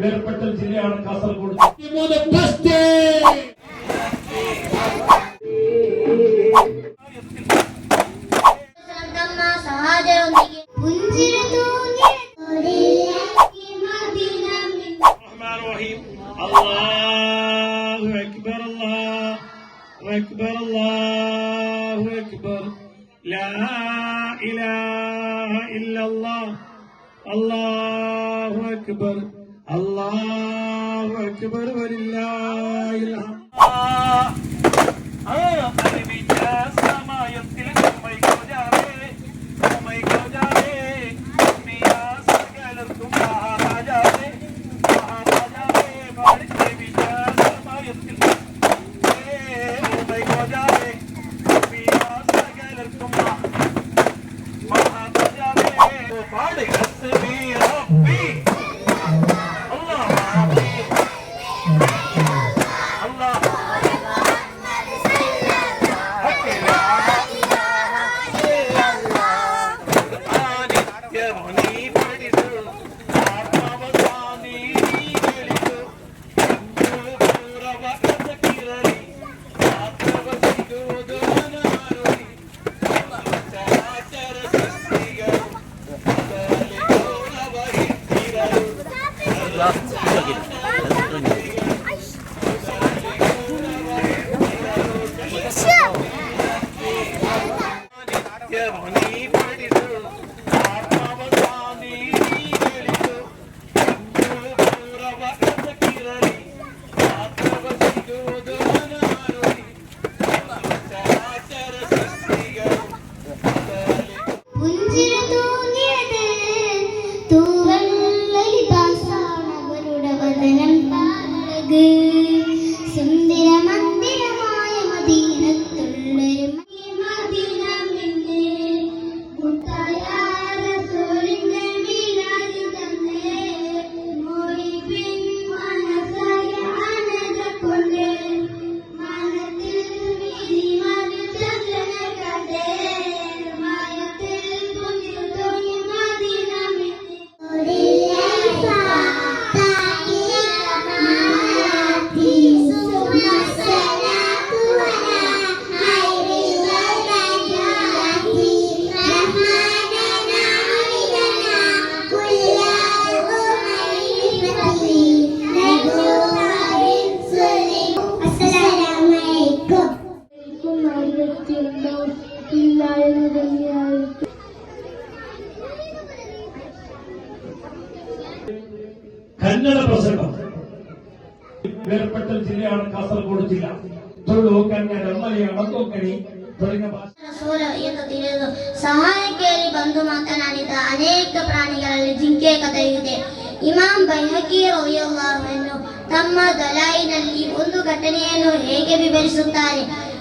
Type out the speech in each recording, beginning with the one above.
വേർപ്പെട്ട ജില്ലയാണ് കാസർഗോഡ് أكبر الله أكبر لا إله إلا الله الله أكبر அல்லாஹ் அக்பர் வலில்லாஹ் பாடு പുഞ്ചിരി ವ್ಯಕ್ತಿಯನ್ನು ಇಲ್ಲ ಎನ್ನುವುದನ್ನೇ ಆಯಿತು. ಕನ್ನಡ ಪ್ರಸಂಗ. ಬೇರ್ಪಟ್ಟ ಜಿಲ್ಲೆಯಾದ ಕಾಸರಗೋಡು ಜಿಲ್ಲಾ. ತುಳು ಕನ್ನಡ ಮಲಯಾಳ ಕೊಂಕಣಿ ತೊಡಗಿನ ಸೂರ ಎಂದು ತಿಳಿದು ಸಹಾಯಕಿಯಲ್ಲಿ ಬಂದು ಮಾತನಾಡಿದ ಅನೇಕ ಪ್ರಾಣಿಗಳಲ್ಲಿ ಜಿಂಕೆ ಕಥೆಯಿದೆ ಇಮಾಮ್ ಬೈಹಕಿ ರೋಯಲ್ಲಾಹನ್ನು ತಮ್ಮ ದಲಾಯಿನಲ್ಲಿ ಒಂದು ಘಟನೆಯನ್ನು ಹೇಗೆ ವಿವರಿಸುತ್ತಾರೆ?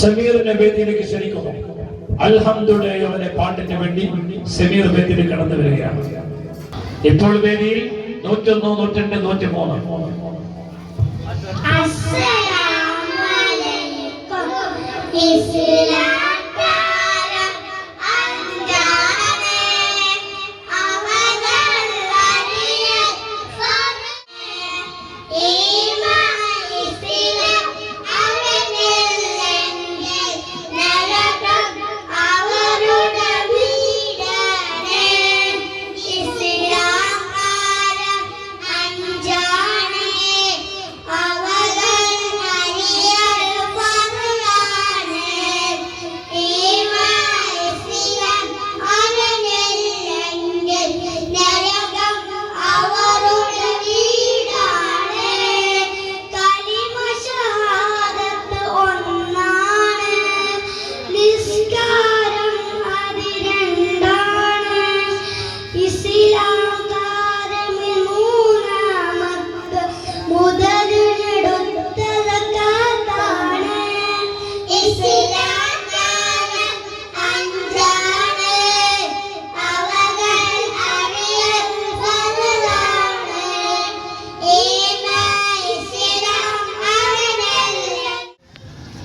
സമീറിനെ വേദിയിലേക്ക് ക്ഷണിക്കുന്നു. അൽഹംദുലില്ലാഹ് പാട്ടിന് വേണ്ടി സമീർ വേദിയിൽ കടന്നു വരികയാണ്. ഇപ്പോൾ വേദിയിൽ നൂറ്റൊന്ന് നൂറ്റിരണ്ട് നൂറ്റി മൂന്ന് ഇസ്ലാക്കാരം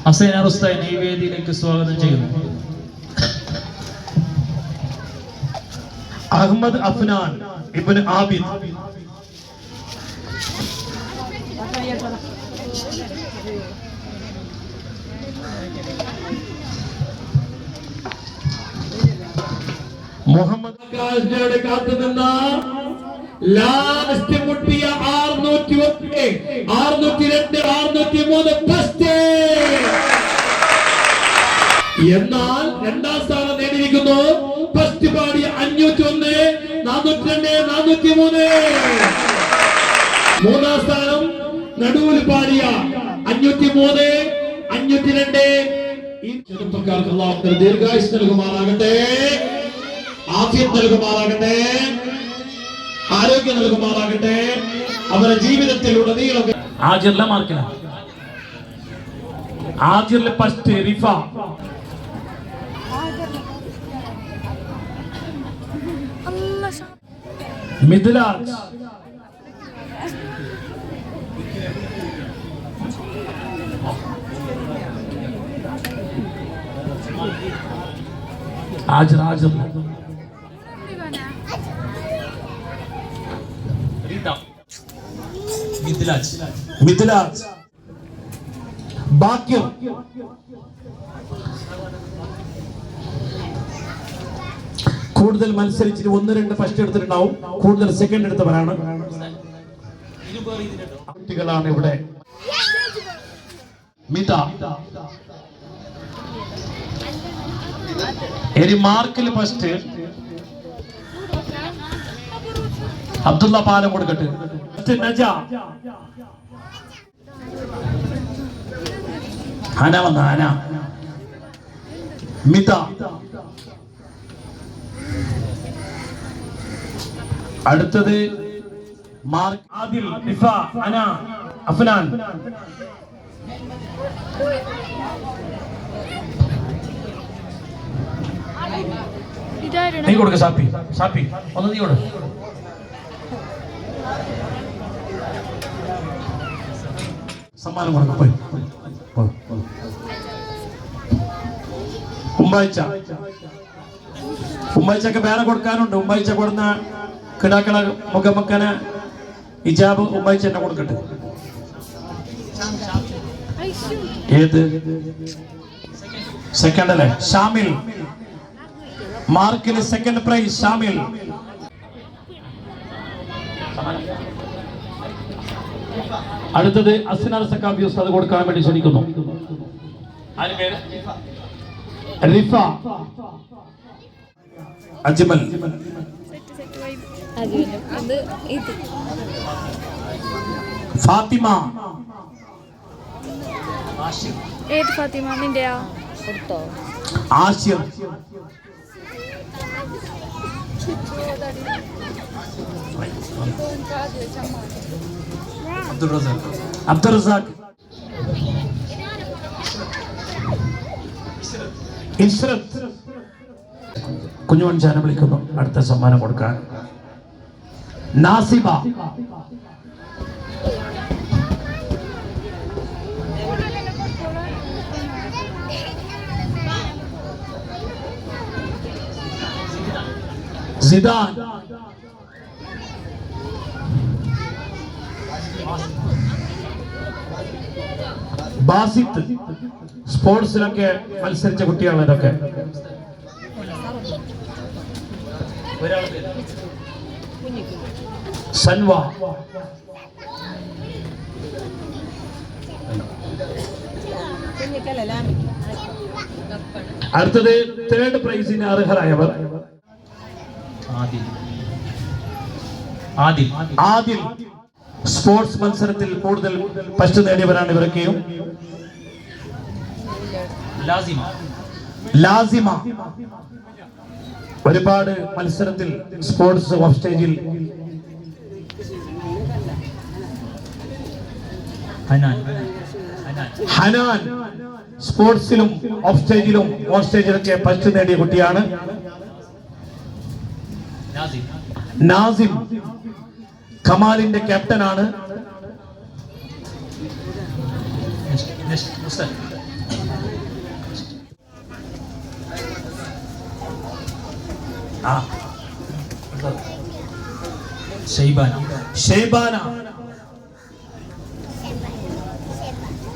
ഹസൈൻ അറുസ്താൻ ഈ വേദിയിലേക്ക് സ്വാഗതം ചെയ്യുന്നു. അഹമ്മദ് അഫ്നാൻ ഇബ്നു ആബിദ്. മുഹമ്മദ് ആകാശിനോട് കാത്തുനിന്ന ലാസ്റ്റ് മുട്ടിയ ആറുനൂറ്റി ഒന്ന് ആറുനൂറ്റി രണ്ട് ആറുനൂറ്റി മൂന്ന് ഫസ്റ്റ്. എന്നാൽ രണ്ടാം സ്ഥാനം നേടിയിരിക്കുന്നു. ഫസ്റ്റ് പാടി അഞ്ഞൂറ്റി ഒന്ന് നാനൂറ്റി രണ്ട് നാനൂറ്റി മൂന്ന് മൂന്നാം സ്ഥാനം നടുവിൽ പാടിയ അഞ്ഞൂറ്റി മൂന്ന് അഞ്ഞൂറ്റി രണ്ട് ഈ ചെറുപ്പക്കാർക്ക് ദീർഘായുസ് നൽകുമാറാകട്ടെ. ആദ്യം നൽകുമാറാകട്ടെ. ആരോഗ്യം നൽകുമാറാകട്ടെ. അവരുടെ ജീവിതത്തിൽ ഉടനീളം ആജിറിലെ മാർക്കിലാണ് ആദ്യത്തിലെ ഫസ്റ്റ് റിഫ. മിഥിലാജ്. ആജർ ആജർ. മിഥിലാജ് മിഥിലാജ് ഭാഗ്യം. കൂടുതൽ മത്സരിച്ചിട്ട് ഒന്ന് രണ്ട് ഫസ്റ്റ് എടുത്തിട്ടുണ്ടാവും. കൂടുതൽ സെക്കൻഡ് എടുത്തവരാണ്. കുട്ടികളാണ് ഇവിടെ. മിത. ഇനി മാർക്കിൽ ഫസ്റ്റ് അബ്ദുള്ള പാലം കൊടുക്കട്ടെ. ഫസ്റ്റ് നജ വന്ന മിത. അടുത്തത് മാർക്ക് ആദിൽ ഇഫ അന അഫ്നാൻ. നീ കൊടുക്ക സാപ്പി സാപ്പി. ഒന്ന് നീ കൊടു. സമ്മാനം കൊടുക്ക പോയി. പോ. ഉമ്മാഴ്ച വേറെ കൊടുക്കാനുണ്ട്. ഉമ്മാഴ്ച കൊടുന്ന കിടാക്കള മുഖമക്കന ഇജാബ് ഉമ്മാഴ്ച തന്നെ കൊടുക്കട്ടെ. ഏത്? സെക്കൻഡ് അല്ലേ? ഷാമിൽ. മാർക്കിൽ സെക്കൻഡ് പ്രൈസ് ഷാമിൽ. അടുത്തത് അസ്നാർ സക്കാബി ഉസ്താദ് കൊടുക്കാൻ വേണ്ടി ക്ഷണിക്കുന്നു. റിഫ. അജ്മൽ. ഫാത്തിമ. ഏത് ഫാത്തിമ? നിന്റെയാ? കൊടുത്തോ. ആഷിർ അബ്ദുൾ റസാഖ് അബ്ദുൾ റസാഖ് ഇസ്രത്ത് കുഞ്ഞുമൻചാനെ വിളിക്കുന്നു. അടുത്ത സമ്മാനം കൊടുക്കാൻ. നാസിബ. സിദാൻ. ബാസിത്ത് സ്പോർട്സിലൊക്കെ മത്സരിച്ച കുട്ടിയാണ് ഇതൊക്കെ. സൻവ. അടുത്തത് തേർഡ് പ്രൈസിന് അർഹരായവർ. ആദിൽ. ആദിൽ. ആദ്യം സ്പോർട്സ് മത്സരത്തിൽ കൂടുതൽ ഫസ്റ്റ് നേടിയവരാണ് ഇവരൊക്കെയും. ലാസിമ. ഒരുപാട് മത്സരത്തിൽ സ്പോർട്സ് ഓഫ് സ്റ്റേജിൽ ഹനാൻ. സ്പോർട്സിലും ഓഫ് സ്റ്റേജിലും ഓൺ സ്റ്റേജിലൊക്കെ ഫസ്റ്റ് നേടിയ കുട്ടിയാണ്. നാസിം. കമാലിന്റെ ക്യാപ്റ്റനാണ്. ഷെയ്ബാന.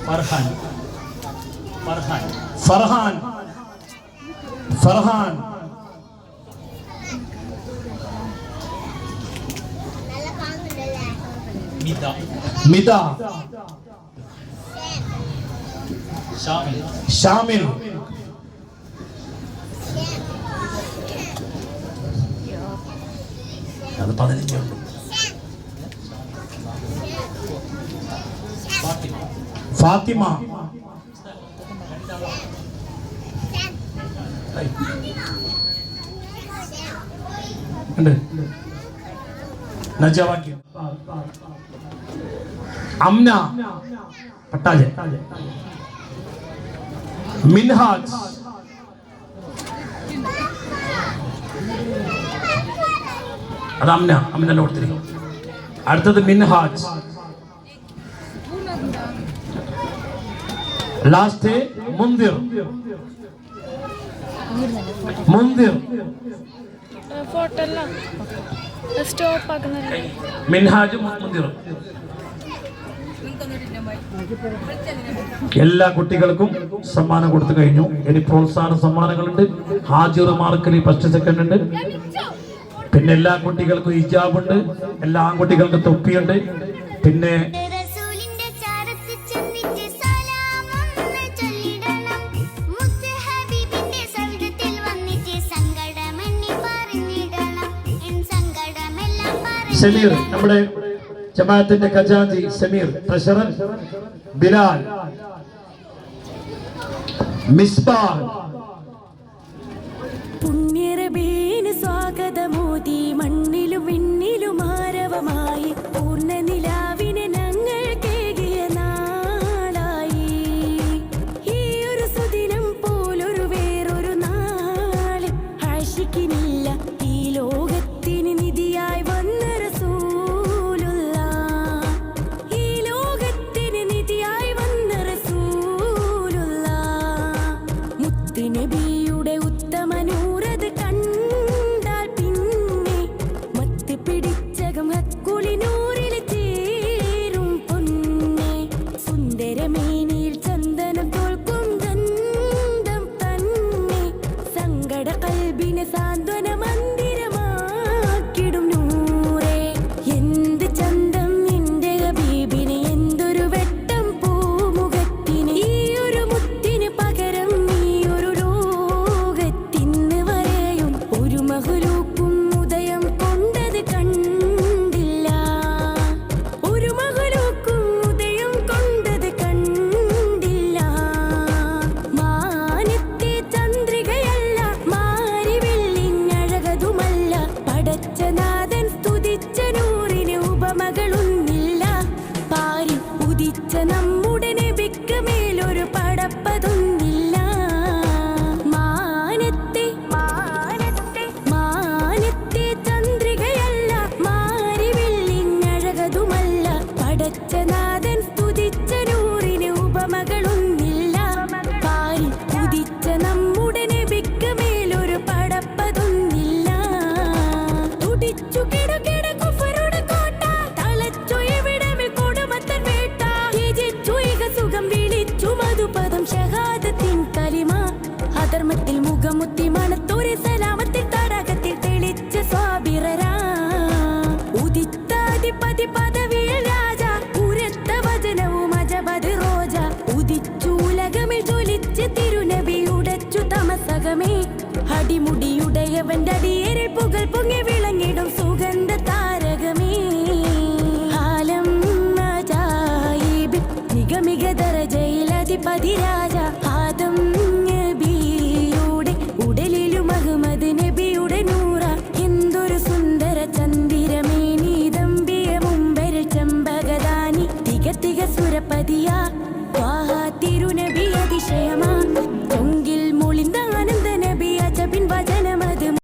ഫർഹാൻ. ഫർഹാൻ. ഫർഹാൻ. ഫർഹാൻ. മിത ഷാമിൽ അത് പതിനഞ്ചുണ്ട് ഫാത്തിമ. നജവാക്യം. അംന പട്ടാജ മിൻഹാജ്. അത് അംന അമ്മിനെ കൊടുത്തിരിക്കും അടുത്തത് മിൻഹാജ്. ലാസ്റ്റ് മുന്തിർ. മുന്തിർ. മിൻഹാജ് മുന്തിർ. എല്ലാ കുട്ടികൾക്കും സമ്മാനം കൊടുത്തു കഴിഞ്ഞു. ഇനി പ്രോത്സാഹന സമ്മാനങ്ങളുണ്ട്. ഹാജിറുമാർക്കിൽ ഫസ്റ്റ് സെക്കൻഡ് ഉണ്ട്. പിന്നെ എല്ലാ കുട്ടികൾക്കും ഹിജാബുണ്ട്. എല്ലാ ആൺകുട്ടികൾക്കും തൊപ്പിയുണ്ട്. പിന്നെ നമ്മുടെ ജമാഅത്തിന്റെ ഖജാജി സമീർ ട്രഷറർ ബിലാൽ മിസ്ബാഹ് cenam